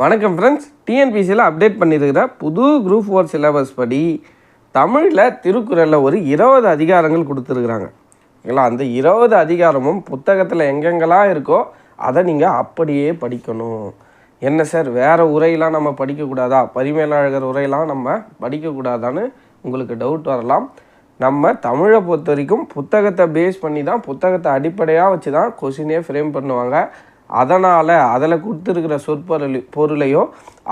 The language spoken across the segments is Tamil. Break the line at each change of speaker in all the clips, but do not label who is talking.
வணக்கம் ஃப்ரெண்ட்ஸ் டிஎன்பிசியில் அப்டேட் பண்ணியிருக்கிற புது குரூப் ஃபோர் சிலபஸ் படி தமிழில் திருக்குறளில் ஒரு இருபது அதிகாரங்கள் கொடுத்துருக்குறாங்க ஓகேங்களா அந்த இருபது அதிகாரமும் புத்தகத்தில் எங்கெங்கெல்லாம் இருக்கோ அதை நீங்கள் அப்படியே படிக்கணும் என்ன சார் வேறு உரையெல்லாம் நம்ம படிக்கக்கூடாதா பரிமேலழகர் உரையெல்லாம் நம்ம படிக்கக்கூடாதான்னு உங்களுக்கு டவுட் வரலாம் நம்ம தமிழை பொறுத்த வரைக்கும் புத்தகத்தை பேஸ் பண்ணி தான் புத்தகத்தை அடிப்படையாக வச்சு தான் கொஷினே ஃப்ரேம் பண்ணுவாங்க அதனால் அதில் கொடுத்துருக்கிற சொற்பொருள் பொருளையோ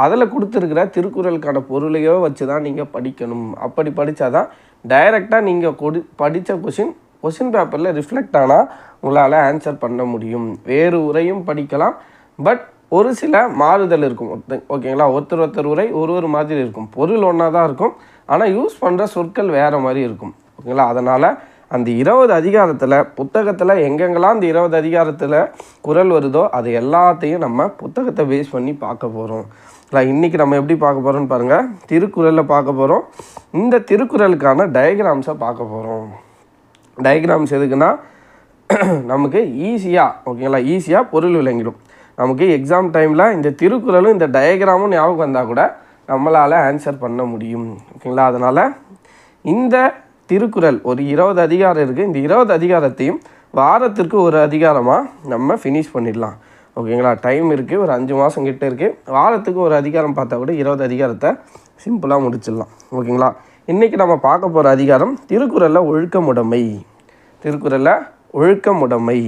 அதில் கொடுத்துருக்கிற திருக்குறளுக்கான பொருளையோ வச்சு தான் நீங்கள் படிக்கணும் அப்படி படித்தா தான் டைரெக்டாக நீங்கள் கொடு படித்த கொஷின் கொஷின் பேப்பரில் ரிஃப்ளெக்ட் ஆனால் உங்களால் ஆன்சர் பண்ண முடியும் வேறு உரையும் படிக்கலாம் பட் ஒரு சில மாறுதல் இருக்கும் ஓகேங்களா ஒருத்தர் ஒருத்தர் உரை ஒரு ஒரு மாதிரி இருக்கும் பொருள் ஒன்றா தான் இருக்கும் ஆனால் யூஸ் பண்ணுற சொற்கள் வேறு மாதிரி இருக்கும் ஓகேங்களா அதனால் அந்த இருபது அதிகாரத்தில் புத்தகத்தில் எங்கெங்கெல்லாம் அந்த இருபது அதிகாரத்தில் குரல் வருதோ அது எல்லாத்தையும் நம்ம புத்தகத்தை பேஸ் பண்ணி பார்க்க போகிறோம் இல்லை இன்றைக்கி நம்ம எப்படி பார்க்க போகிறோம்னு பாருங்கள் திருக்குறளில் பார்க்க போகிறோம் இந்த திருக்குறளுக்கான டயக்ராம்ஸை பார்க்க போகிறோம் டயக்ராம்ஸ் எதுக்குன்னா நமக்கு ஈஸியாக ஓகேங்களா ஈஸியாக பொருள் விளங்கிடும் நமக்கு எக்ஸாம் டைமில் இந்த திருக்குறளும் இந்த டயக்ராமும் ஞாபகம் வந்தால் கூட நம்மளால் ஆன்சர் பண்ண முடியும் ஓகேங்களா அதனால் இந்த திருக்குறள் ஒரு இருபது அதிகாரம் இருக்குது இந்த இருபது அதிகாரத்தையும் வாரத்திற்கு ஒரு அதிகாரமாக நம்ம ஃபினிஷ் பண்ணிடலாம் ஓகேங்களா டைம் இருக்குது ஒரு அஞ்சு மாதம் கிட்டே இருக்குது வாரத்துக்கு ஒரு அதிகாரம் பார்த்தா கூட இருபது அதிகாரத்தை சிம்பிளாக முடிச்சிடலாம் ஓகேங்களா இன்றைக்கி நம்ம பார்க்க போகிற அதிகாரம் திருக்குறளில் ஒழுக்கமுடைமை திருக்குறளில் ஒழுக்கமுடைமை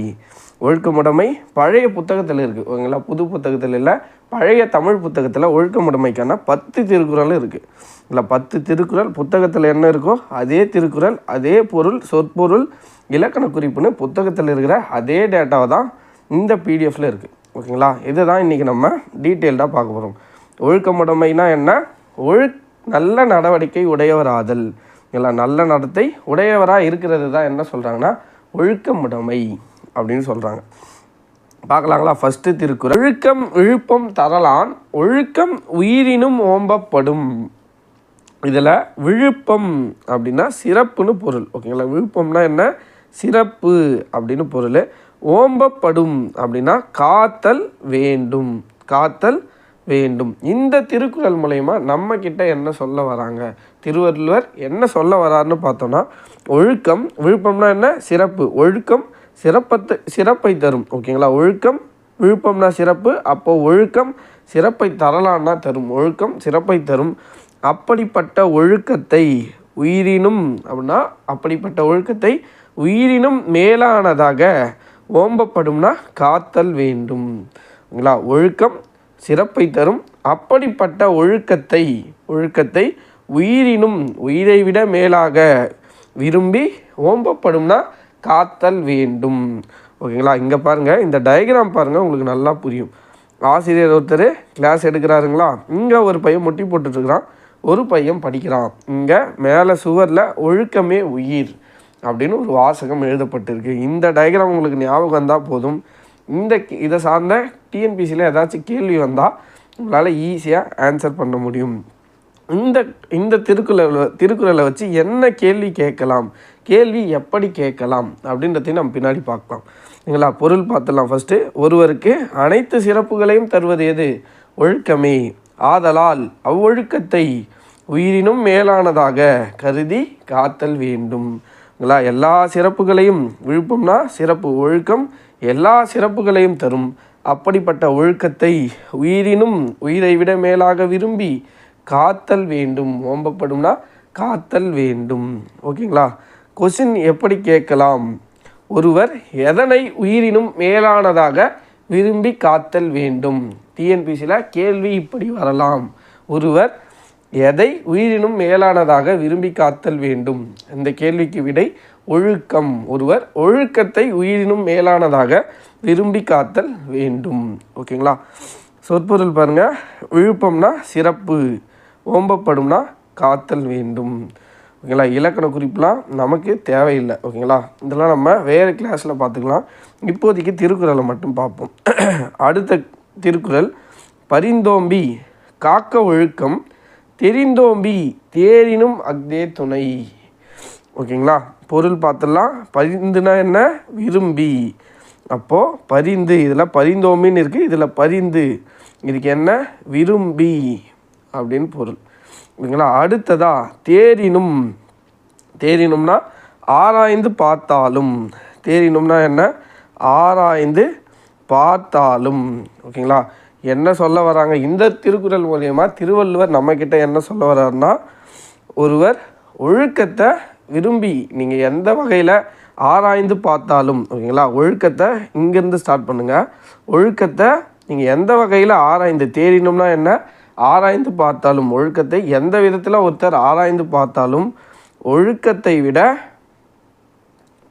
ஒழுக்கமுடைமை பழைய புத்தகத்தில் இருக்குது ஓகேங்களா புது புத்தகத்தில் இல்லை பழைய தமிழ் புத்தகத்தில் ஒழுக்கமுடைமைக்கான பத்து திருக்குறள் இருக்குது இல்லை பத்து திருக்குறள் புத்தகத்தில் என்ன இருக்கோ அதே திருக்குறள் அதே பொருள் சொற்பொருள் இலக்கண குறிப்புன்னு புத்தகத்தில் இருக்கிற அதே டேட்டாவை தான் இந்த பிடிஎஃப்பில் இருக்குது ஓகேங்களா இதை தான் இன்றைக்கி நம்ம டீட்டெயில்டாக பார்க்க போகிறோம் ஒழுக்கமுடைமைனா என்ன ஒழு நல்ல நடவடிக்கை உடையவராதல் இல்லை நல்ல நடத்தை உடையவராக இருக்கிறது தான் என்ன சொல்கிறாங்கன்னா ஒழுக்கமுடைமை அப்படின்னு சொல்கிறாங்க பார்க்கலாங்களா ஃபஸ்ட்டு திருக்குறள் ஒழுக்கம் இழுப்பம் தரலான் ஒழுக்கம் உயிரினும் ஓம்பப்படும் இதில் விழுப்பம் அப்படின்னா சிறப்புன்னு பொருள் ஓகேங்களா விழுப்பம்னா என்ன சிறப்பு அப்படின்னு பொருள் ஓம்பப்படும் அப்படின்னா காத்தல் வேண்டும் காத்தல் வேண்டும் இந்த திருக்குறள் மூலயமா நம்மக்கிட்ட என்ன சொல்ல வராங்க திருவள்ளுவர் என்ன சொல்ல வராருன்னு பார்த்தோன்னா ஒழுக்கம் விழுப்பம்னா என்ன சிறப்பு ஒழுக்கம் சிறப்பத்தை சிறப்பை தரும் ஓகேங்களா ஒழுக்கம் விழுப்பம்னா சிறப்பு அப்போது ஒழுக்கம் சிறப்பை தரலான்னா தரும் ஒழுக்கம் சிறப்பை தரும் அப்படிப்பட்ட ஒழுக்கத்தை உயிரினும் அப்படின்னா அப்படிப்பட்ட ஒழுக்கத்தை உயிரினும் மேலானதாக ஓம்பப்படும்னா காத்தல் வேண்டும் ஓகேங்களா ஒழுக்கம் சிறப்பை தரும் அப்படிப்பட்ட ஒழுக்கத்தை ஒழுக்கத்தை உயிரினும் உயிரை விட மேலாக விரும்பி ஓம்பப்படும்னா காத்தல் வேண்டும் ஓகேங்களா இங்கே பாருங்கள் இந்த டயக்ராம் பாருங்கள் உங்களுக்கு நல்லா புரியும் ஆசிரியர் ஒருத்தர் கிளாஸ் எடுக்கிறாருங்களா இங்கே ஒரு பையன் முட்டி போட்டுட்ருக்கிறான் ஒரு பையன் படிக்கிறான் இங்கே மேலே சுவரில் ஒழுக்கமே உயிர் அப்படின்னு ஒரு வாசகம் எழுதப்பட்டிருக்கு இந்த டயக்ராம் உங்களுக்கு ஞாபகம் இருந்தால் போதும் இந்த இதை சார்ந்த டிஎன்பிசியில் ஏதாச்சும் கேள்வி வந்தால் உங்களால் ஈஸியாக ஆன்சர் பண்ண முடியும் இந்த இந்த திருக்குறள் திருக்குறளை வச்சு என்ன கேள்வி கேட்கலாம் கேள்வி எப்படி கேட்கலாம் அப்படின்றதையும் நம்ம பின்னாடி பார்க்கலாம் சரிங்களா பொருள் பார்த்தலாம் ஃபஸ்ட்டு ஒருவருக்கு அனைத்து சிறப்புகளையும் தருவது எது ஒழுக்கமே ஆதலால் அவ்வொழுக்கத்தை உயிரினும் மேலானதாக கருதி காத்தல் வேண்டும் எல்லா சிறப்புகளையும் விழுப்பம்னா சிறப்பு ஒழுக்கம் எல்லா சிறப்புகளையும் தரும் அப்படிப்பட்ட ஒழுக்கத்தை உயிரினும் உயிரை விட மேலாக விரும்பி காத்தல் வேண்டும் ஓம்பப்படும்னா காத்தல் வேண்டும் ஓகேங்களா கொஷின் எப்படி கேட்கலாம் ஒருவர் எதனை உயிரினும் மேலானதாக விரும்பி காத்தல் வேண்டும் டிஎன்பிசியில் கேள்வி இப்படி வரலாம் ஒருவர் எதை உயிரினும் மேலானதாக விரும்பி காத்தல் வேண்டும் இந்த கேள்விக்கு விடை ஒழுக்கம் ஒருவர் ஒழுக்கத்தை உயிரினும் மேலானதாக விரும்பி காத்தல் வேண்டும் ஓகேங்களா சொற்பொருள் பாருங்கள் விழுப்பம்னா சிறப்பு ஓம்பப்படும்னா காத்தல் வேண்டும் ஓகேங்களா இலக்கண குறிப்புலாம் நமக்கு தேவையில்லை ஓகேங்களா இதெல்லாம் நம்ம வேறு கிளாஸில் பார்த்துக்கலாம் இப்போதைக்கு திருக்குறளை மட்டும் பார்ப்போம் அடுத்த திருக்குறள் பரிந்தோம்பி காக்க ஒழுக்கம் தெரிந்தோம்பி தேரினும் அக்தே துணை ஓகேங்களா பொருள் பார்த்துடலாம் பரிந்துனா என்ன விரும்பி அப்போது பரிந்து இதில் பரிந்தோம்பின்னு இருக்குது இதில் பரிந்து இதுக்கு என்ன விரும்பி அப்படின்னு பொருள் இல்லைங்களா அடுத்ததா தேரினும் தேரினும்னா ஆராய்ந்து பார்த்தாலும் தேரினும்னா என்ன ஆராய்ந்து பார்த்தாலும் ஓகேங்களா என்ன சொல்ல வராங்க இந்த திருக்குறள் மூலியமாக திருவள்ளுவர் நம்மக்கிட்ட என்ன சொல்ல வர்றாருன்னா ஒருவர் ஒழுக்கத்தை விரும்பி நீங்கள் எந்த வகையில் ஆராய்ந்து பார்த்தாலும் ஓகேங்களா ஒழுக்கத்தை இங்கேருந்து ஸ்டார்ட் பண்ணுங்கள் ஒழுக்கத்தை நீங்கள் எந்த வகையில் ஆராய்ந்து தேரினும்னா என்ன ஆராய்ந்து பார்த்தாலும் ஒழுக்கத்தை எந்த விதத்தில் ஒருத்தர் ஆராய்ந்து பார்த்தாலும் ஒழுக்கத்தை விட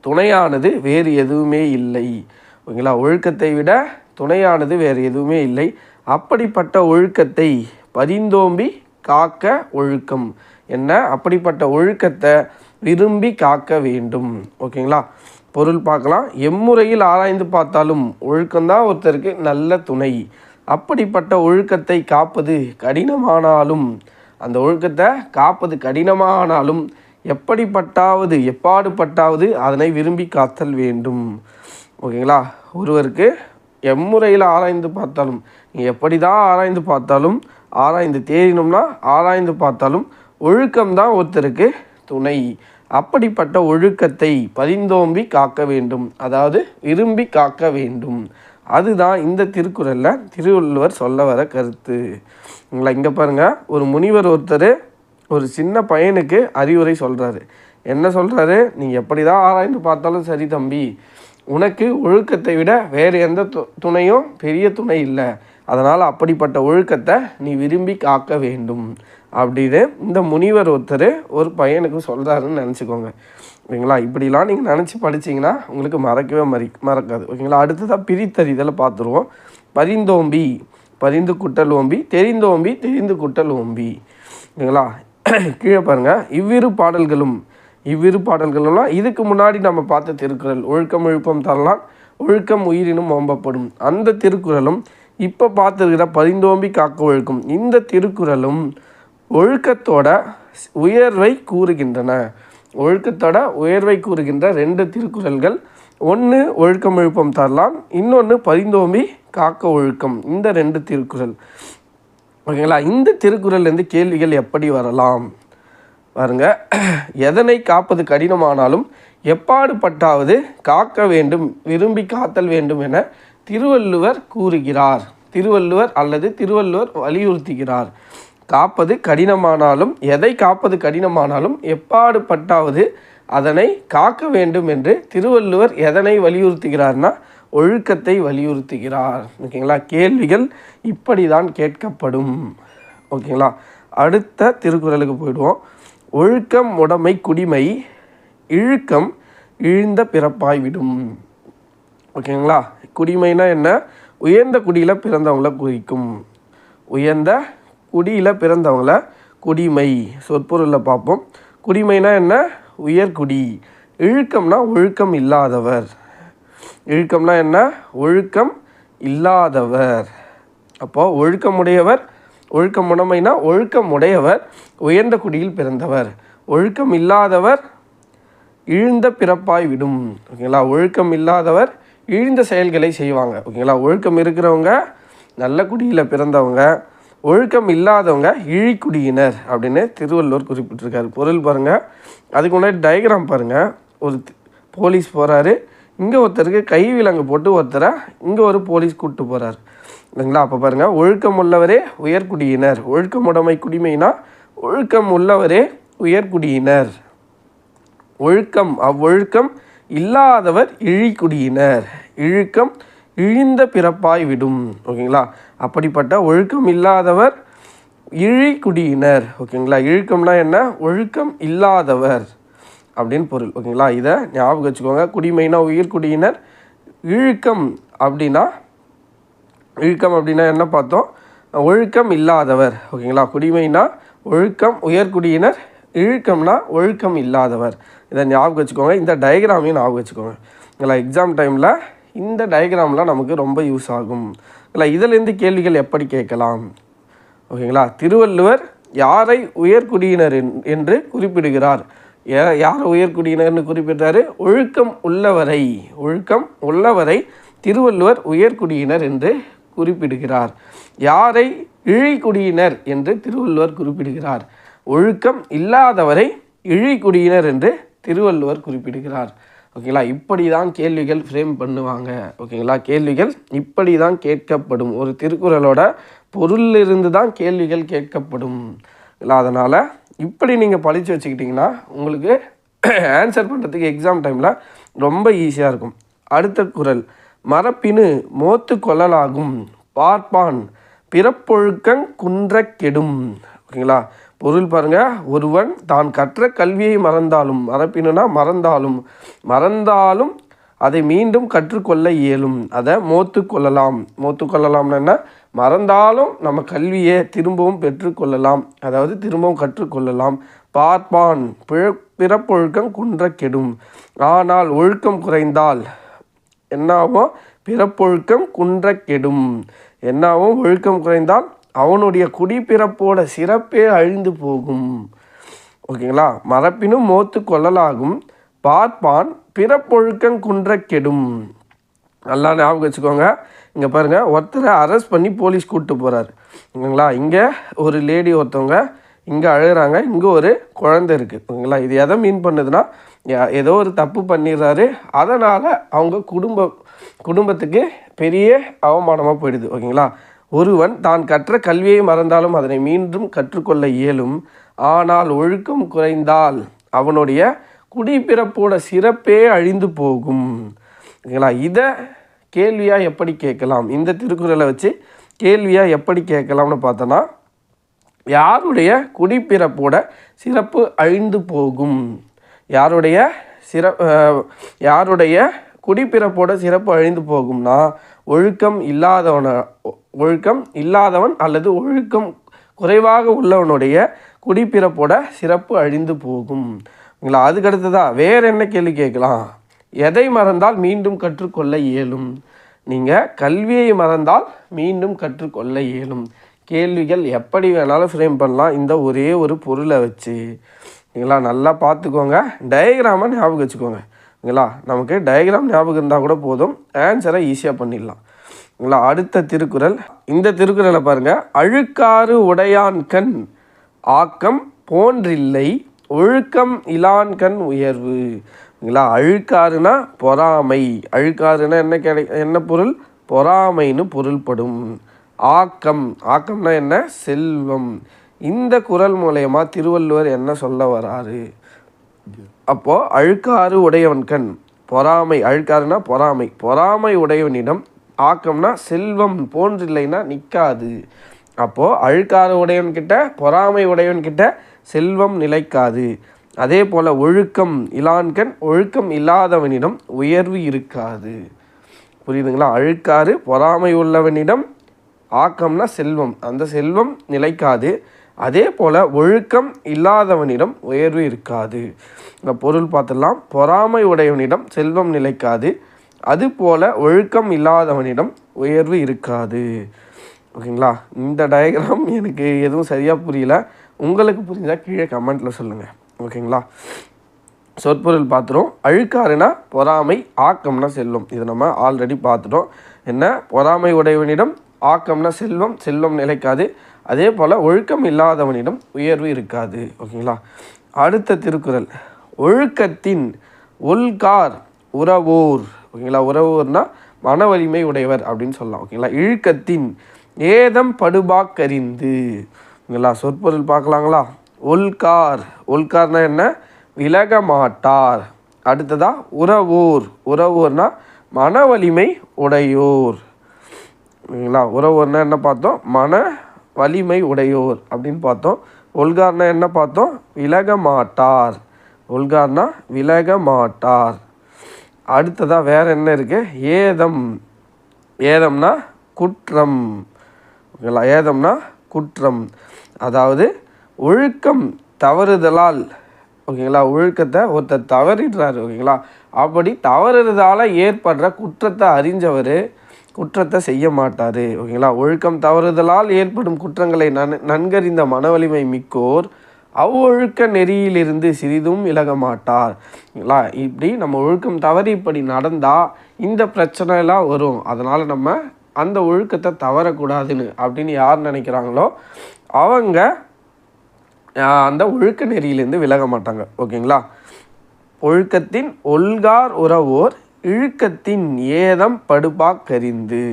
துணையானது வேறு எதுவுமே இல்லை ஓகேங்களா ஒழுக்கத்தை விட துணையானது வேறு எதுவுமே இல்லை அப்படிப்பட்ட ஒழுக்கத்தை பரிந்தோம்பி காக்க ஒழுக்கம் என்ன அப்படிப்பட்ட ஒழுக்கத்தை விரும்பி காக்க வேண்டும் ஓகேங்களா பொருள் பார்க்கலாம் எம்முறையில் ஆராய்ந்து பார்த்தாலும் ஒழுக்கம்தான் ஒருத்தருக்கு நல்ல துணை அப்படிப்பட்ட ஒழுக்கத்தை காப்பது கடினமானாலும் அந்த ஒழுக்கத்தை காப்பது கடினமானாலும் எப்படிப்பட்டாவது எப்பாடு பட்டாவது அதனை விரும்பி காத்தல் வேண்டும் ஓகேங்களா ஒருவருக்கு எம்முறையில் ஆராய்ந்து பார்த்தாலும் நீங்கள் எப்படி தான் ஆராய்ந்து பார்த்தாலும் ஆராய்ந்து தேறினோம்னா ஆராய்ந்து பார்த்தாலும் ஒழுக்கம்தான் ஒருத்தருக்கு துணை அப்படிப்பட்ட ஒழுக்கத்தை பரிந்தோம்பி காக்க வேண்டும் அதாவது விரும்பி காக்க வேண்டும் அதுதான் இந்த திருக்குறளில் திருவள்ளுவர் சொல்ல வர உங்களை இங்கே பாருங்கள் ஒரு முனிவர் ஒருத்தர் ஒரு சின்ன பையனுக்கு அறிவுரை சொல்கிறாரு என்ன சொல்கிறாரு நீ எப்படி தான் ஆராய்ந்து பார்த்தாலும் சரி தம்பி உனக்கு ஒழுக்கத்தை விட வேறு எந்த து துணையும் பெரிய துணை இல்லை அதனால் அப்படிப்பட்ட ஒழுக்கத்தை நீ விரும்பி காக்க வேண்டும் அப்படின்னு இந்த முனிவர் ஒருத்தர் ஒரு பையனுக்கு சொல்கிறாருன்னு நினச்சிக்கோங்க ஓகேங்களா இப்படிலாம் நீங்கள் நினச்சி படித்தீங்கன்னா உங்களுக்கு மறக்கவே மறி மறக்காது ஓகேங்களா அடுத்ததாக பிரித்தறிதல் பார்த்துருவோம் பரிந்தோம்பி பரிந்து குட்டல் ஓம்பி தெரிந்தோம்பி தெரிந்து குட்டல் ஓம்பி ஓகேங்களா கீழே பாருங்கள் இவ்விரு பாடல்களும் இவ்விரு பாடல்களும்லாம் இதுக்கு முன்னாடி நம்ம பார்த்த திருக்குறள் ஒழுக்கம் ஒழுப்பம் தரலாம் ஒழுக்கம் உயிரினும் ஓம்பப்படும் அந்த திருக்குறளும் இப்போ பார்த்துருக்கிற பரிந்தோம்பி காக்க ஒழுக்கம் இந்த திருக்குறளும் ஒழுக்கத்தோட உயர்வை கூறுகின்றன ஒழுக்கத்தோட உயர்வை கூறுகின்ற ரெண்டு திருக்குறள்கள் ஒன்று ஒழுக்கம் எழுப்பம் தரலாம் இன்னொன்று பரிந்தோம்பி காக்க ஒழுக்கம் இந்த ரெண்டு திருக்குறள் ஓகேங்களா இந்த திருக்குறள்லேருந்து கேள்விகள் எப்படி வரலாம் பாருங்க எதனை காப்பது கடினமானாலும் எப்பாடுபட்டாவது காக்க வேண்டும் விரும்பி காத்தல் வேண்டும் என திருவள்ளுவர் கூறுகிறார் திருவள்ளுவர் அல்லது திருவள்ளுவர் வலியுறுத்துகிறார் காப்பது கடினமானாலும் எதை காப்பது கடினமானாலும் எப்பாடு பட்டாவது அதனை காக்க வேண்டும் என்று திருவள்ளுவர் எதனை வலியுறுத்துகிறார்னா ஒழுக்கத்தை வலியுறுத்துகிறார் ஓகேங்களா கேள்விகள் இப்படி தான் கேட்கப்படும் ஓகேங்களா அடுத்த திருக்குறளுக்கு போயிடுவோம் ஒழுக்கம் உடைமை குடிமை இழுக்கம் இழுந்த பிறப்பாய் விடும் ஓகேங்களா குடிமைனா என்ன உயர்ந்த குடியில் பிறந்தவங்களை குறிக்கும் உயர்ந்த குடியில் பிறந்தவங்கள குடிமை சொற்பொருளில் பார்ப்போம் குடிமைனா என்ன உயர்குடி இழுக்கம்னா ஒழுக்கம் இல்லாதவர் இழுக்கம்னா என்ன ஒழுக்கம் இல்லாதவர் அப்போது ஒழுக்கமுடையவர் ஒழுக்கம் உடைமைனா ஒழுக்கம் உடையவர் உயர்ந்த குடியில் பிறந்தவர் ஒழுக்கம் இல்லாதவர் இழுந்த பிறப்பாய் விடும் ஓகேங்களா ஒழுக்கம் இல்லாதவர் இழுந்த செயல்களை செய்வாங்க ஓகேங்களா ஒழுக்கம் இருக்கிறவங்க நல்ல குடியில் பிறந்தவங்க ஒழுக்கம் இல்லாதவங்க இழிக்குடியினர் அப்படின்னு திருவள்ளுவர் குறிப்பிட்டிருக்காரு பொருள் பாருங்கள் அதுக்கு முன்னாடி டயக்ராம் பாருங்கள் ஒரு போலீஸ் போகிறாரு இங்கே ஒருத்தருக்கு கை விலங்கு போட்டு ஒருத்தரை இங்கே ஒரு போலீஸ் கூப்பிட்டு போகிறாரு இல்லைங்களா அப்போ பாருங்கள் ஒழுக்கம் உள்ளவரே உயர்குடியினர் ஒழுக்கம் உடைமை குடிமைனா ஒழுக்கம் உள்ளவரே உயர்குடியினர் ஒழுக்கம் அவ்வொழுக்கம் இல்லாதவர் இழிக்குடியினர் இழுக்கம் இழிந்த பிறப்பாய் விடும் ஓகேங்களா அப்படிப்பட்ட ஒழுக்கம் இல்லாதவர் இழிக்குடியினர் ஓகேங்களா இழுக்கம்னா என்ன ஒழுக்கம் இல்லாதவர் அப்படின்னு பொருள் ஓகேங்களா இதை ஞாபகம் வச்சுக்கோங்க குடிமைனா குடியினர் இழுக்கம் அப்படின்னா இழுக்கம் அப்படின்னா என்ன பார்த்தோம் ஒழுக்கம் இல்லாதவர் ஓகேங்களா குடிமைனா ஒழுக்கம் உயர்குடியினர் இழுக்கம்னா ஒழுக்கம் இல்லாதவர் இதை ஞாபகம் வச்சுக்கோங்க இந்த டயக்ராமையும் ஞாபகம் வச்சுக்கோங்க ஓகேங்களா எக்ஸாம் டைமில் இந்த டயக்ராம்லாம் நமக்கு ரொம்ப யூஸ் ஆகும் இல்லை இதிலேருந்து கேள்விகள் எப்படி கேட்கலாம் ஓகேங்களா திருவள்ளுவர் யாரை உயர்குடியினர் என்று குறிப்பிடுகிறார் யார் உயர்குடியினர்னு குறிப்பிட்டாரு ஒழுக்கம் உள்ளவரை ஒழுக்கம் உள்ளவரை திருவள்ளுவர் உயர்குடியினர் என்று குறிப்பிடுகிறார் யாரை இழிக்குடியினர் என்று திருவள்ளுவர் குறிப்பிடுகிறார் ஒழுக்கம் இல்லாதவரை இழிக்குடியினர் என்று திருவள்ளுவர் குறிப்பிடுகிறார் ஓகேங்களா இப்படி தான் கேள்விகள் ஃப்ரேம் பண்ணுவாங்க ஓகேங்களா கேள்விகள் இப்படி தான் கேட்கப்படும் ஒரு திருக்குறளோட பொருளிலிருந்து தான் கேள்விகள் கேட்கப்படும் இல்லை அதனால் இப்படி நீங்கள் படித்து வச்சுக்கிட்டிங்கன்னா உங்களுக்கு ஆன்சர் பண்ணுறதுக்கு எக்ஸாம் டைமில் ரொம்ப ஈஸியாக இருக்கும் அடுத்த குரல் மரப்பினு மோத்து கொள்ளலாகும் பார்ப்பான் பிறப்பொழுக்கங் குன்ற கெடும் ஓகேங்களா பொருள் பாருங்க ஒருவன் தான் கற்ற கல்வியை மறந்தாலும் மறப்பினா மறந்தாலும் மறந்தாலும் அதை மீண்டும் கற்றுக்கொள்ள இயலும் அதை மோத்து கொள்ளலாம் மோத்து கொள்ளலாம்னு என்ன மறந்தாலும் நம்ம கல்வியை திரும்பவும் பெற்றுக்கொள்ளலாம் அதாவது திரும்பவும் கற்றுக்கொள்ளலாம் பார்ப்பான் பிழ பிறப்பொழுக்கம் குன்ற கெடும் ஆனால் ஒழுக்கம் குறைந்தால் என்னாகும் பிறப்பொழுக்கம் குன்ற கெடும் என்னாவும் ஒழுக்கம் குறைந்தால் அவனுடைய குடிப்பிறப்போட சிறப்பே அழிந்து போகும் ஓகேங்களா மரப்பினும் மோத்து கொள்ளலாகும் பார்ப்பான் பிறப்பொழுக்கம் குன்ற கெடும் நல்லா ஞாபகம் வச்சுக்கோங்க இங்கே பாருங்கள் ஒருத்தரை அரெஸ்ட் பண்ணி போலீஸ் கூப்பிட்டு போகிறாரு ஓகேங்களா இங்கே ஒரு லேடி ஒருத்தவங்க இங்கே அழுகிறாங்க இங்கே ஒரு குழந்தை இருக்குது ஓகேங்களா இது எதை மீன் பண்ணுதுன்னா ஏதோ ஒரு தப்பு பண்ணிடுறாரு அதனால் அவங்க குடும்ப குடும்பத்துக்கு பெரிய அவமானமாக போயிடுது ஓகேங்களா ஒருவன் தான் கற்ற கல்வியை மறந்தாலும் அதனை மீண்டும் கற்றுக்கொள்ள இயலும் ஆனால் ஒழுக்கம் குறைந்தால் அவனுடைய குடிப்பிறப்போட சிறப்பே அழிந்து போகும் ஓகேங்களா இதை கேள்வியாக எப்படி கேட்கலாம் இந்த திருக்குறளை வச்சு கேள்வியாக எப்படி கேட்கலாம்னு பார்த்தோன்னா யாருடைய குடிப்பிறப்போட சிறப்பு அழிந்து போகும் யாருடைய சிற யாருடைய குடிப்பிறப்போட சிறப்பு அழிந்து போகும்னா ஒழுக்கம் இல்லாதவன ஒழுக்கம் இல்லாதவன் அல்லது ஒழுக்கம் குறைவாக உள்ளவனுடைய குடிப்பிறப்போட சிறப்பு அழிந்து போகும் அதுக்கு அதுக்கடுத்ததா வேறு என்ன கேள்வி கேட்கலாம் எதை மறந்தால் மீண்டும் கற்றுக்கொள்ள இயலும் நீங்கள் கல்வியை மறந்தால் மீண்டும் கற்றுக்கொள்ள இயலும் கேள்விகள் எப்படி வேணாலும் ஃப்ரேம் பண்ணலாம் இந்த ஒரே ஒரு பொருளை வச்சு நீங்களா நல்லா பார்த்துக்கோங்க டயக்ராமை ஞாபகம் வச்சுக்கோங்க ஓகேங்களா நமக்கு டயக்ராம் ஞாபகம் இருந்தால் கூட போதும் ஆன்சரை ஈஸியாக பண்ணிடலாம் உங்களை அடுத்த திருக்குறள் இந்த திருக்குறளை பாருங்கள் அழுக்காறு உடையான் கண் ஆக்கம் போன்றில்லை ஒழுக்கம் இலான் கண் உயர்வு ஓகேங்களா அழுக்காறுனா பொறாமை அழுக்காறுனா என்ன கிடை என்ன பொருள் பொறாமைன்னு பொருள்படும் ஆக்கம் ஆக்கம்னா என்ன செல்வம் இந்த குரல் மூலயமா திருவள்ளுவர் என்ன சொல்ல வராரு அப்போது அழுக்காறு உடையவன் கண் பொறாமை அழுக்காறுனா பொறாமை பொறாமை உடையவனிடம் ஆக்கம்னா செல்வம் போன்றில்லைன்னா நிற்காது அப்போது அழுக்காறு உடையவன்கிட்ட பொறாமை உடையவன்கிட்ட செல்வம் நிலைக்காது அதே போல் ஒழுக்கம் இலான்கண் ஒழுக்கம் இல்லாதவனிடம் உயர்வு இருக்காது புரியுதுங்களா அழுக்காறு பொறாமை உள்ளவனிடம் ஆக்கம்னா செல்வம் அந்த செல்வம் நிலைக்காது அதே போல் ஒழுக்கம் இல்லாதவனிடம் உயர்வு இருக்காது இந்த பொருள் பார்த்துடலாம் பொறாமை உடையவனிடம் செல்வம் நிலைக்காது அதுபோல் ஒழுக்கம் இல்லாதவனிடம் உயர்வு இருக்காது ஓகேங்களா இந்த டயக்ராம் எனக்கு எதுவும் சரியாக புரியல உங்களுக்கு புரிஞ்சால் கீழே கமெண்ட்டில் சொல்லுங்கள் ஓகேங்களா சொற்பொருள் பார்த்துரும் அழுக்காருனா பொறாமை ஆக்கம்னா செல்வம் இது நம்ம ஆல்ரெடி பார்த்துட்டோம் என்ன பொறாமை உடையவனிடம் ஆக்கம்னா செல்வம் செல்வம் நிலைக்காது அதே போல் ஒழுக்கம் இல்லாதவனிடம் உயர்வு இருக்காது ஓகேங்களா அடுத்த திருக்குறள் ஒழுக்கத்தின் உள்கார் உறவோர் ஓகேங்களா உறவுனா மன வலிமை உடையவர் அப்படின்னு சொல்லலாம் ஓகேங்களா இழுக்கத்தின் ஏதம் படுபாக்கறிந்து ஓகேங்களா சொற்பொருள் பார்க்கலாங்களா ஒல்கார் ஒல்கார்னா என்ன விலக மாட்டார் அடுத்ததா உறவோர் உறவோர்னா மன வலிமை உடையோர் ஓகேங்களா உறவோர்னா என்ன பார்த்தோம் மன வலிமை உடையோர் அப்படின்னு பார்த்தோம் ஒல்கார்னா என்ன பார்த்தோம் விலக மாட்டார் ஒல்கார்னா விலக மாட்டார் அடுத்ததாக வேறு என்ன இருக்குது ஏதம் ஏதம்னா குற்றம் ஓகேங்களா ஏதம்னா குற்றம் அதாவது ஒழுக்கம் தவறுதலால் ஓகேங்களா ஒழுக்கத்தை ஒருத்தர் தவறிடுறாரு ஓகேங்களா அப்படி தவறுறதால ஏற்படுற குற்றத்தை அறிஞ்சவர் குற்றத்தை செய்ய மாட்டார் ஓகேங்களா ஒழுக்கம் தவறுதலால் ஏற்படும் குற்றங்களை நன் நன்கறிந்த மனவலிமை மிக்கோர் அவ்வொழுக்க நெறியிலிருந்து சிறிதும் விலக மாட்டார் இப்படி நம்ம ஒழுக்கம் தவறி இப்படி நடந்தால் இந்த பிரச்சனைலாம் வரும் அதனால் நம்ம அந்த ஒழுக்கத்தை தவறக்கூடாதுன்னு அப்படின்னு யார் நினைக்கிறாங்களோ அவங்க அந்த ஒழுக்க நெறியிலேருந்து விலக மாட்டாங்க ஓகேங்களா ஒழுக்கத்தின் ஒல்கார் உறவோர் இழுக்கத்தின் ஏதம் படுபா கரிந்து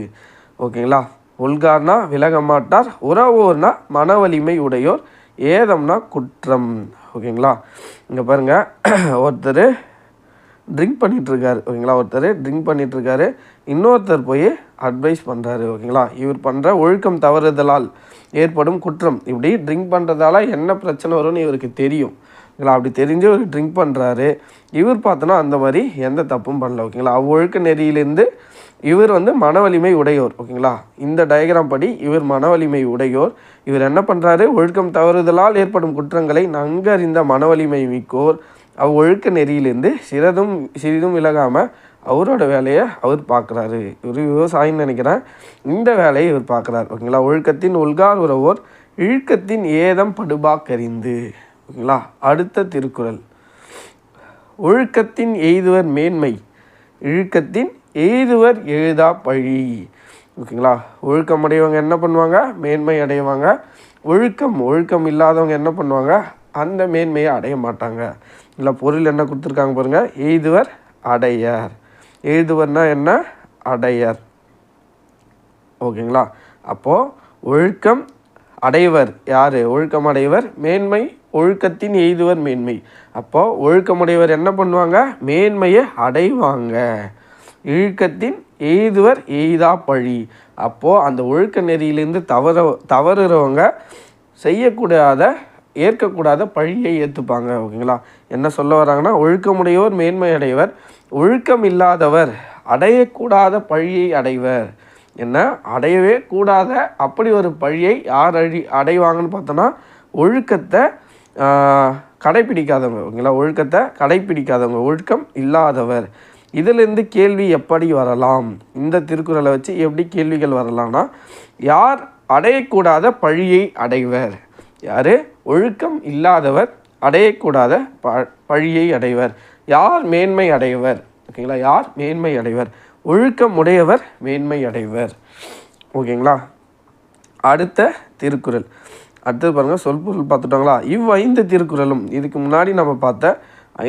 ஓகேங்களா ஒல்கார்னா விலக மாட்டார் உறவோர்னா வலிமை உடையோர் ஏதம்னா குற்றம் ஓகேங்களா இங்கே பாருங்கள் ஒருத்தர் ட்ரிங்க் பண்ணிகிட்ருக்காரு ஓகேங்களா ஒருத்தர் ட்ரிங்க் பண்ணிகிட்ருக்காரு இன்னொருத்தர் போய் அட்வைஸ் பண்ணுறாரு ஓகேங்களா இவர் பண்ணுற ஒழுக்கம் தவறுதலால் ஏற்படும் குற்றம் இப்படி ட்ரிங்க் பண்ணுறதால என்ன பிரச்சனை வரும்னு இவருக்கு தெரியும் ஓகேங்களா அப்படி தெரிஞ்சு இவர் ட்ரிங்க் பண்ணுறாரு இவர் பார்த்தோன்னா அந்த மாதிரி எந்த தப்பும் பண்ணல ஓகேங்களா அவ்வொழுக்க நெறியிலேருந்து இவர் வந்து மன வலிமை உடையோர் ஓகேங்களா இந்த டயக்ராம் படி இவர் மன வலிமை உடையோர் இவர் என்ன பண்ணுறாரு ஒழுக்கம் தவறுதலால் ஏற்படும் குற்றங்களை நன்கறிந்த மன வலிமை மிக்கோர் அவ் ஒழுக்க நெறியிலேருந்து சிறிதும் சிறிதும் விலகாமல் அவரோட வேலையை அவர் பார்க்குறாரு இவர் விவசாயின்னு நினைக்கிறேன் இந்த வேலையை இவர் பார்க்குறாரு ஓகேங்களா ஒழுக்கத்தின் உள்கார் உறவோர் இழுக்கத்தின் ஏதம் படுபாக்கறிந்து ஓகேங்களா அடுத்த திருக்குறள் ஒழுக்கத்தின் எய்துவர் மேன்மை இழுக்கத்தின் எய்துவர் எழுதா பழி ஓகேங்களா ஒழுக்கம் அடையவங்க என்ன பண்ணுவாங்க மேன்மை அடைவாங்க ஒழுக்கம் ஒழுக்கம் இல்லாதவங்க என்ன பண்ணுவாங்க அந்த மேன்மையை அடைய மாட்டாங்க இல்லை பொருள் என்ன கொடுத்துருக்காங்க பாருங்கள் எய்துவர் அடையார் எழுதுவர்னா என்ன அடையர் ஓகேங்களா அப்போது ஒழுக்கம் அடைவர் யார் ஒழுக்கம் அடைவர் மேன்மை ஒழுக்கத்தின் எய்துவர் மேன்மை அப்போது ஒழுக்கமுடையவர் என்ன பண்ணுவாங்க மேன்மையை அடைவாங்க இழுக்கத்தின் எய்துவர் எய்தா பழி அப்போது அந்த ஒழுக்க நெறியிலேருந்து தவற தவறுறவங்க செய்யக்கூடாத ஏற்கக்கூடாத பழியை ஏற்றுப்பாங்க ஓகேங்களா என்ன சொல்ல வராங்கன்னா ஒழுக்கமுடையவர் மேன்மையடைவர் ஒழுக்கம் இல்லாதவர் அடையக்கூடாத பழியை அடைவர் என்ன அடையவே கூடாத அப்படி ஒரு பழியை யார் அழி அடைவாங்கன்னு பார்த்தோன்னா ஒழுக்கத்தை கடைப்பிடிக்காதவங்க ஓகேங்களா ஒழுக்கத்தை கடைப்பிடிக்காதவங்க ஒழுக்கம் இல்லாதவர் இதிலிருந்து கேள்வி எப்படி வரலாம் இந்த திருக்குறளை வச்சு எப்படி கேள்விகள் வரலாம்னா யார் அடையக்கூடாத பழியை அடைவர் யார் ஒழுக்கம் இல்லாதவர் அடையக்கூடாத ப பழியை அடைவர் யார் மேன்மை அடைவர் ஓகேங்களா யார் மேன்மை அடைவர் ஒழுக்கம் உடையவர் மேன்மை அடைவர் ஓகேங்களா அடுத்த திருக்குறள் அடுத்தது பாருங்கள் சொல்பொருள் பார்த்துட்டாங்களா இவ்வைந்து திருக்குறளும் இதுக்கு முன்னாடி நம்ம பார்த்த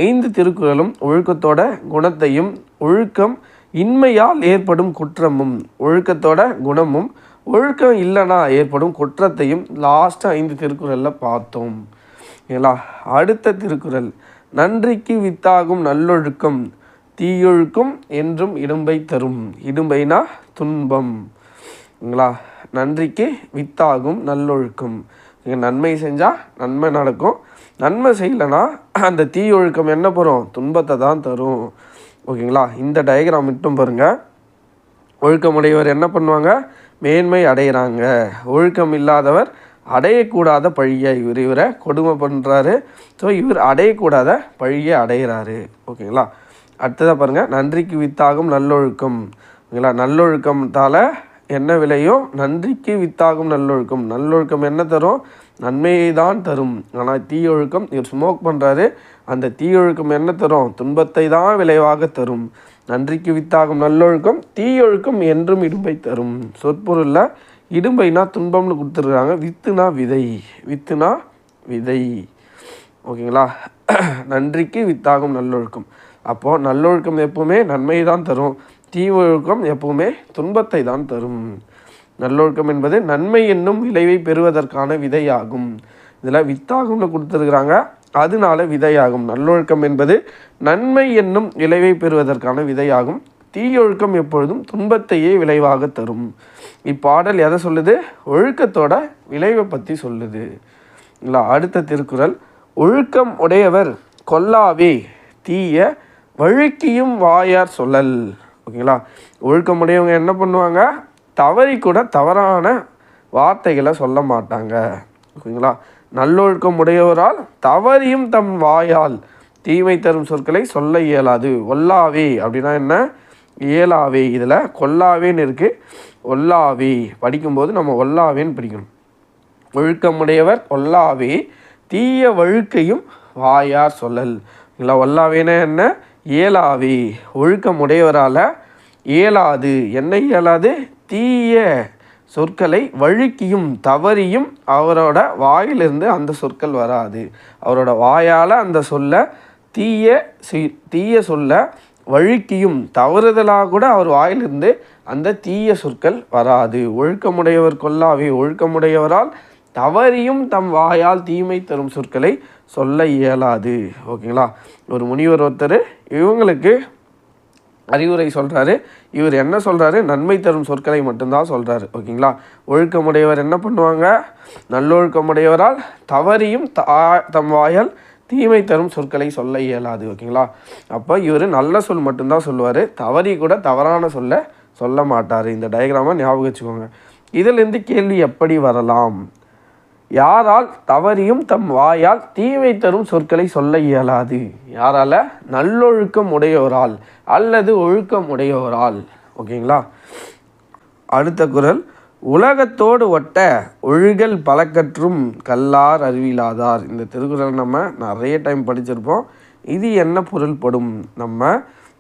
ஐந்து திருக்குறளும் ஒழுக்கத்தோட குணத்தையும் ஒழுக்கம் இன்மையால் ஏற்படும் குற்றமும் ஒழுக்கத்தோட குணமும் ஒழுக்கம் இல்லைனா ஏற்படும் குற்றத்தையும் லாஸ்ட்டு ஐந்து திருக்குறளில் பார்த்தோம் ஏலா அடுத்த திருக்குறள் நன்றிக்கு வித்தாகும் நல்லொழுக்கம் தீயொழுக்கம் என்றும் இடும்பை தரும் இடும்பைனா துன்பம்ங்களா நன்றிக்கு வித்தாகும் நல்லொழுக்கம் நீங்கள் நன்மை செஞ்சால் நன்மை நடக்கும் நன்மை செய்யலைன்னா அந்த தீ ஒழுக்கம் என்ன போகிறோம் துன்பத்தை தான் தரும் ஓகேங்களா இந்த டயக்ராம் மட்டும் பாருங்கள் ஒழுக்கமுடையவர் என்ன பண்ணுவாங்க மேன்மை அடைகிறாங்க ஒழுக்கம் இல்லாதவர் அடையக்கூடாத பழியை இவர் இவரை கொடுமை பண்ணுறாரு ஸோ இவர் அடையக்கூடாத பழியை அடைகிறாரு ஓகேங்களா அடுத்ததாக பாருங்கள் நன்றிக்கு வித்தாகும் நல்லொழுக்கம் ஓகேங்களா நல்லொழுக்கத்தால் என்ன விலையோ நன்றிக்கு வித்தாகும் நல்லொழுக்கம் நல்லொழுக்கம் என்ன தரும் நன்மையை தான் தரும் ஆனால் தீயொழுக்கம் இவர் ஸ்மோக் பண்ணுறாரு அந்த தீயொழுக்கம் என்ன தரும் துன்பத்தை தான் விளைவாக தரும் நன்றிக்கு வித்தாகும் நல்லொழுக்கம் தீயொழுக்கம் என்றும் இடும்பை தரும் சொற்பொருளில் இடும்பைனா துன்பம்னு கொடுத்துருக்காங்க வித்துனா விதை வித்துனா விதை ஓகேங்களா நன்றிக்கு வித்தாகும் நல்லொழுக்கம் அப்போது நல்லொழுக்கம் எப்போவுமே நன்மையை தான் தரும் தீவொழுக்கம் எப்பவுமே துன்பத்தை தான் தரும் நல்லொழுக்கம் என்பது நன்மை என்னும் விளைவை பெறுவதற்கான விதையாகும் இதில் வித்தாகும்னு கொடுத்துருக்குறாங்க அதனால விதையாகும் நல்லொழுக்கம் என்பது நன்மை என்னும் விளைவை பெறுவதற்கான விதையாகும் தீயொழுக்கம் எப்பொழுதும் துன்பத்தையே விளைவாக தரும் இப்பாடல் எதை சொல்லுது ஒழுக்கத்தோட விளைவை பற்றி சொல்லுது இல்லை அடுத்த திருக்குறள் ஒழுக்கம் உடையவர் கொல்லாவே தீய வழுக்கியும் வாயார் சொல்லல் ஓகேங்களா ஒழுக்கமுடையவங்க என்ன பண்ணுவாங்க தவறி கூட தவறான வார்த்தைகளை சொல்ல மாட்டாங்க ஓகேங்களா நல்லொழுக்கம் உடையவரால் தவறியும் தம் வாயால் தீமை தரும் சொற்களை சொல்ல இயலாது ஒல்லாவே அப்படின்னா என்ன இயலாவே இதில் கொல்லாவேன்னு இருக்குது ஒல்லாவே படிக்கும்போது நம்ம ஒல்லாவேன்னு படிக்கணும் ஒழுக்கமுடையவர் ஒல்லாவே தீய வழுக்கையும் வாயார் சொல்லல் இல்லை ஒல்லாவேனா என்ன இயலாவே ஒழுக்கமுடையவரால் இயலாது என்ன இயலாது தீய சொற்களை வழுக்கியும் தவறியும் அவரோட வாயிலிருந்து அந்த சொற்கள் வராது அவரோட வாயால் அந்த சொல்ல தீய தீய சொல்ல வழுக்கியும் தவறுதலாக கூட அவர் வாயிலிருந்து அந்த தீய சொற்கள் வராது ஒழுக்கமுடையவர் கொல்லாவே ஒழுக்கமுடையவரால் தவறியும் தம் வாயால் தீமை தரும் சொற்களை சொல்ல இயலாது ஓகேங்களா ஒரு முனிவர் ஒருத்தர் இவங்களுக்கு அறிவுரை சொல்கிறாரு இவர் என்ன சொல்கிறாரு நன்மை தரும் சொற்களை மட்டும்தான் சொல்கிறாரு ஓகேங்களா ஒழுக்கமுடையவர் என்ன பண்ணுவாங்க நல்லொழுக்கமுடையவரால் தவறியும் தா தம் வாயால் தீமை தரும் சொற்களை சொல்ல இயலாது ஓகேங்களா அப்போ இவர் நல்ல சொல் மட்டும்தான் சொல்லுவார் தவறி கூட தவறான சொல்ல சொல்ல மாட்டார் இந்த டயக்ராமை ஞாபகம் வச்சுக்கோங்க இதிலிருந்து கேள்வி எப்படி வரலாம் யாரால் தவறியும் தம் வாயால் தீமை தரும் சொற்களை சொல்ல இயலாது யாரால் நல்லொழுக்கம் உடையவரால் அல்லது ஒழுக்கம் உடையவரால் ஓகேங்களா அடுத்த குரல் உலகத்தோடு ஒட்ட ஒழுகல் பழக்கற்றும் கல்லார் அறிவிலாதார் இந்த திருக்குறள் நம்ம நிறைய டைம் படிச்சிருப்போம் இது என்ன பொருள்படும் நம்ம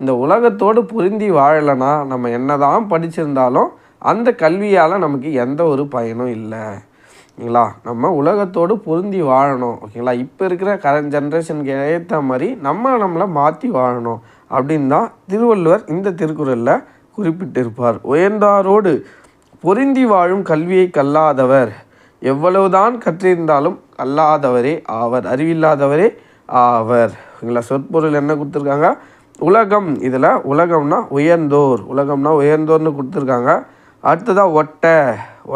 இந்த உலகத்தோடு புரிந்தி வாழலைன்னா நம்ம என்ன தான் படிச்சிருந்தாலும் அந்த கல்வியால் நமக்கு எந்த ஒரு பயனும் இல்லை ஓகேங்களா நம்ம உலகத்தோடு பொருந்தி வாழணும் ஓகேங்களா இப்போ இருக்கிற கரண்ட் ஜென்ரேஷனுக்கு ஏற்ற மாதிரி நம்ம நம்மளை மாற்றி வாழணும் அப்படின்னு தான் திருவள்ளுவர் இந்த திருக்குறளில் குறிப்பிட்டிருப்பார் உயர்ந்தாரோடு பொருந்தி வாழும் கல்வியை கல்லாதவர் எவ்வளவுதான் கற்றிருந்தாலும் அல்லாதவரே ஆவர் அறிவில்லாதவரே ஆவர் ஓகேங்களா சொற்பொருள் என்ன கொடுத்துருக்காங்க உலகம் இதில் உலகம்னா உயர்ந்தோர் உலகம்னா உயர்ந்தோர்னு கொடுத்துருக்காங்க அடுத்ததாக ஒட்டை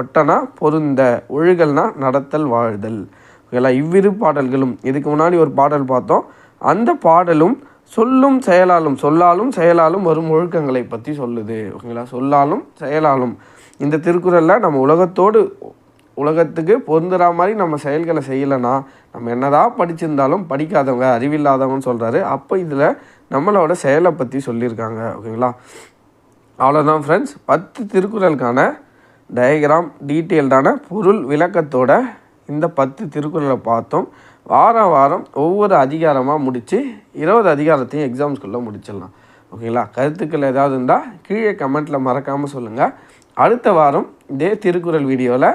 ஒட்டனா பொருந்த ஒழுகல்னா நடத்தல் வாழ்தல் ஓகேங்களா இவ்விரு பாடல்களும் இதுக்கு முன்னாடி ஒரு பாடல் பார்த்தோம் அந்த பாடலும் சொல்லும் செயலாலும் சொல்லாலும் செயலாலும் வரும் ஒழுக்கங்களை பற்றி சொல்லுது ஓகேங்களா சொல்லாலும் செயலாலும் இந்த திருக்குறளில் நம்ம உலகத்தோடு உலகத்துக்கு பொருந்துற மாதிரி நம்ம செயல்களை செய்யலைன்னா நம்ம என்னதான் படிச்சிருந்தாலும் படிக்காதவங்க அறிவில்லாதவங்கன்னு சொல்கிறாரு அப்போ இதில் நம்மளோட செயலை பற்றி சொல்லியிருக்காங்க ஓகேங்களா அவ்வளோதான் ஃப்ரெண்ட்ஸ் பத்து திருக்குறளுக்கான டயக்ராம் டீட்டெயில்டான பொருள் விளக்கத்தோட இந்த பத்து திருக்குறளை பார்த்தோம் வாரம் வாரம் ஒவ்வொரு அதிகாரமாக முடித்து இருபது அதிகாரத்தையும் எக்ஸாம்ஸ்குள்ளே முடிச்சிடலாம் ஓகேங்களா கருத்துக்கள் ஏதாவது இருந்தால் கீழே கமெண்ட்டில் மறக்காமல் சொல்லுங்கள் அடுத்த வாரம் இதே திருக்குறள் வீடியோவில்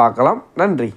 பார்க்கலாம் நன்றி